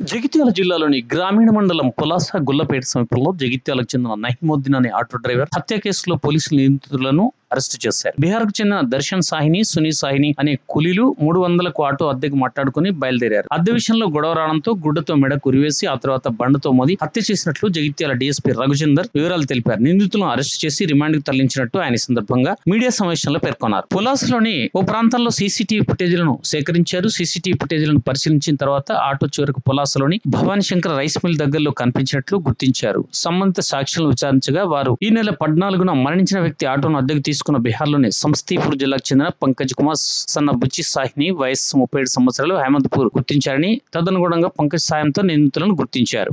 జగిత్యాల జిల్లాలోని గ్రామీణ మండలం పులాస గుల్లపేట సమీపంలో జగిత్యాలకు చెందిన నహిముద్దీన్ అనే ఆటో డ్రైవర్ హత్య కేసులో పోలీసులు నిందితులను అరెస్టు చేశారు. బీహార్కు చెందిన దర్శన్ సాహిని సునీ సాహిని అనే కూలీలు మూడు వందలకు ఆటో అద్దెకు మాట్లాడుకుని బయలుదేరారు. అద్దె విషయంలో గొడవ రావడంతో గుడ్డతో మెడ కురివేసి ఆ తర్వాత బండతో మోది హత్య చేసినట్లు జగిత్యాల డీఎస్పీ రఘుచందర్ వివరాలు తెలిపారు. నిందితులను అరెస్టు చేసి రిమాండ్కు తరలించినట్టు ఆయన సందర్భంగా మీడియా సమావేశంలో పేర్కొన్నారు. పులాసలోని ఓ ప్రాంతంలో సీసీటీవీ ఫుటేజీలను సేకరించారు. సీసీటీవీ ఫుటేజీలను పరిశీలించిన తర్వాత ఆటో చివరకు పులాసలోని భవానీ శంకర్ రైస్ మిల్ దగ్గరలో కనిపించినట్లు గుర్తించారు. సంబంధిత సాక్షులను విచారించగా వారు ఈ నెల పద్నాలుగున మరణించిన వ్యక్తి ఆటోను అద్దెకు తీసుకున్న బీహార్లోని సమస్తీపూర్ జిల్లాకు చెందిన పంకజ్ కుమార్ సన్న బుచ్చి సాహిని వయస్సు ముప్పై ఏడు సంవత్సరాలు హేమంత్పూర్ గుర్తించారని తదనుగుణంగా పంకజ్ సాయంతో నిందితులను గుర్తించారు.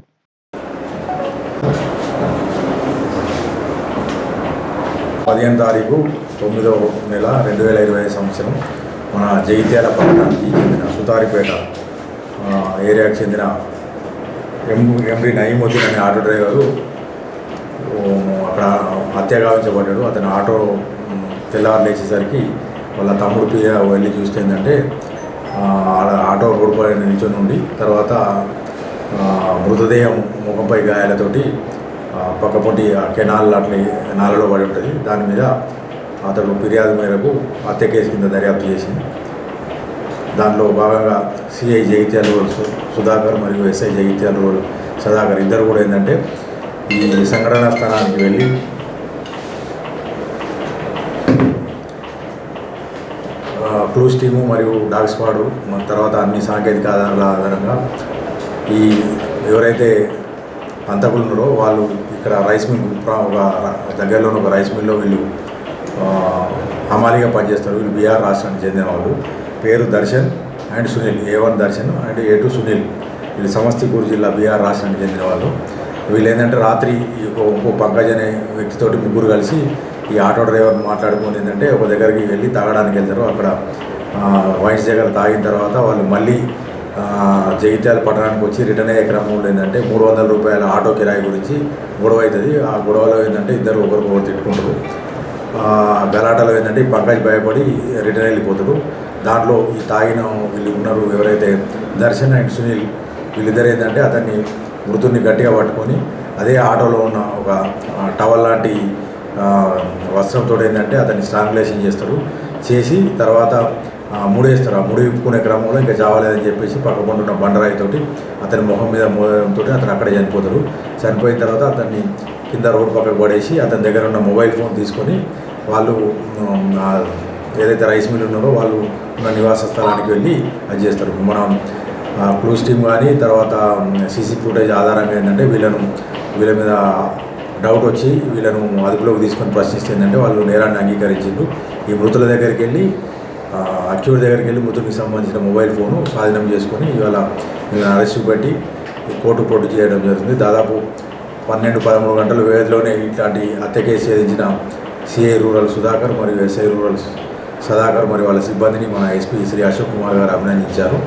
పదిహేను తారీఖు తొమ్మిదో నెల రెండు వేల ఇరవై ఐదు సంవత్సరం మన జైత్యాల పట్టణానికి చెందిన సుతారిపేట ఏరియాకు ఏరియాకి చెందిన ఎం ఎండి నయీముద్దీన్ అనే ఆటో డ్రైవరు అక్కడ హత్య గావించబడ్డాడు. అతని ఆటో తెల్లవారు లేచేసరికి వాళ్ళ తమ్ముడు పియ వెళ్ళి చూస్తే ఏంటంటే ఆడ ఆటో రోడ్డు పైన నిల్చొని ఉండి తర్వాత మృతదేహం ముఖంపై గాయాలతోటి పక్కపొంటి కెనాల్ అట్లా నాలలో పడి ఉంటుంది. దాని మీద అతడు ఫిర్యాదు మేరకు హత్య కేసు కింద దర్యాప్తు చేసింది దానిలో భాగంగా సిఐ జగిత్యాల సుధాకర్ మరియు ఎస్ఐ జగిత్యాల రోడ్ సుధాకర్ ఇద్దరు కూడా ఏంటంటే ఈ సంఘటనా స్థానానికి వెళ్ళి ఆ, క్లూస్ టీము మరియు డాగ్ స్క్వాడు మన తర్వాత అన్ని సాంకేతిక ఆధారాల ఆధారంగా ఈ ఎవరైతే హంతకులు ఉన్నారో వాళ్ళు ఇక్కడ రైస్ మిల్ ఒక ర- దగ్గరలో ఒక రైస్ మిల్లో వీళ్ళు హమాలిగా హమాలీగా పనిచేస్తారు. వీళ్ళు బీహార్ రాష్ట్రానికి చెందిన వాళ్ళు. పేరు Darshan and Sunil A one Darshan and A two Sunil. వీళ్ళు సమస్తిపూర్ జిల్లా బీహార్ రాష్ట్రానికి చెందిన వాళ్ళు. వీళ్ళు ఏంటంటే రాత్రి ఒక ఇంకో పంకజ్ అనే వ్యక్తితోటి ముగ్గురు కలిసి ఈ ఆటో డ్రైవర్ మాట్లాడుకుని ఏంటంటే ఒక దగ్గరికి వెళ్ళి తాగడానికి వెళ్తారు. అక్కడ వైన్స్ దగ్గర తాగిన తర్వాత వాళ్ళు మళ్ళీ జగిత్యాల పట్టణానికి వచ్చి రిటర్న్ అయ్యే క్రమంలో ఏంటంటే మూడు వందల రూపాయల ఆటో కిరాయి గురించి గొడవ అవుతుంది. ఆ గొడవలో ఏంటంటే ఇద్దరు ఒకరికొకరు తిట్టుకుంటారు. గలాటలో ఏంటంటే ఈ పంకజ్ భయపడి రిటర్న్ వెళ్ళిపోతాడు. దాంట్లో ఈ తాగిన వీళ్ళు ఉన్నారు ఎవరైతే దర్శన్ అండ్ సునీల్ వీళ్ళిద్దరు ఏంటంటే అతన్ని మృతుడిని గట్టిగా పట్టుకొని అదే ఆటోలో ఉన్న ఒక టవల్ లాంటి వస్త్రంతో ఏంటంటే అతన్ని స్ట్రాంగులేషన్ చేస్తాడు. చేసి తర్వాత మూడేస్తారు. ఆ ముడి విప్పుకునే క్రమంలో ఇంకా చావలేదని చెప్పేసి పక్కకుండా ఉన్న బండరాయితోటి అతని ముఖం మీద మూడంతో అతను అక్కడే చనిపోతాడు. చనిపోయిన తర్వాత అతన్ని కింద రోడ్డు పక్కకు పడేసి అతని దగ్గర ఉన్న మొబైల్ ఫోన్ తీసుకొని వాళ్ళు ఏదైతే రైస్ మిల్ ఉన్నారో వాళ్ళు ఉన్న నివాస స్థలానికి వెళ్ళి అది చేస్తారు. మనం క్లూస్ టీమ్ కానీ తర్వాత సీసీ ఫుటేజ్ ఆధారంగా ఏంటంటే వీళ్ళను వీళ్ళ మీద డౌట్ వచ్చి వీళ్ళను అదుపులోకి తీసుకొని ప్రశ్నిస్తే ఏంటంటే వాళ్ళు నేరాన్ని అంగీకరించిండ్రు. ఈ మృతుల దగ్గరికి వెళ్ళి అక్యూర్ దగ్గరికి వెళ్ళి మృతుడికి సంబంధించిన మొబైల్ ఫోను స్వాధీనం చేసుకొని ఇవాళ వీళ్ళని అరెస్ట్ పెట్టి కోర్టు పోటు చేయడం జరుగుతుంది. దాదాపు పన్నెండు పదమూడు గంటల వ్యవధిలోనే ఇట్లాంటి హత్య కేసు ఛేదించిన సిఐ రూరల్ సుధాకర్ మరియు ఎస్ఐ రూరల్ సుధాకర్ మరియు వాళ్ళ సిబ్బందిని మన ఎస్పీ శ్రీ అశోక్ కుమార్ గారు అభినందించారు.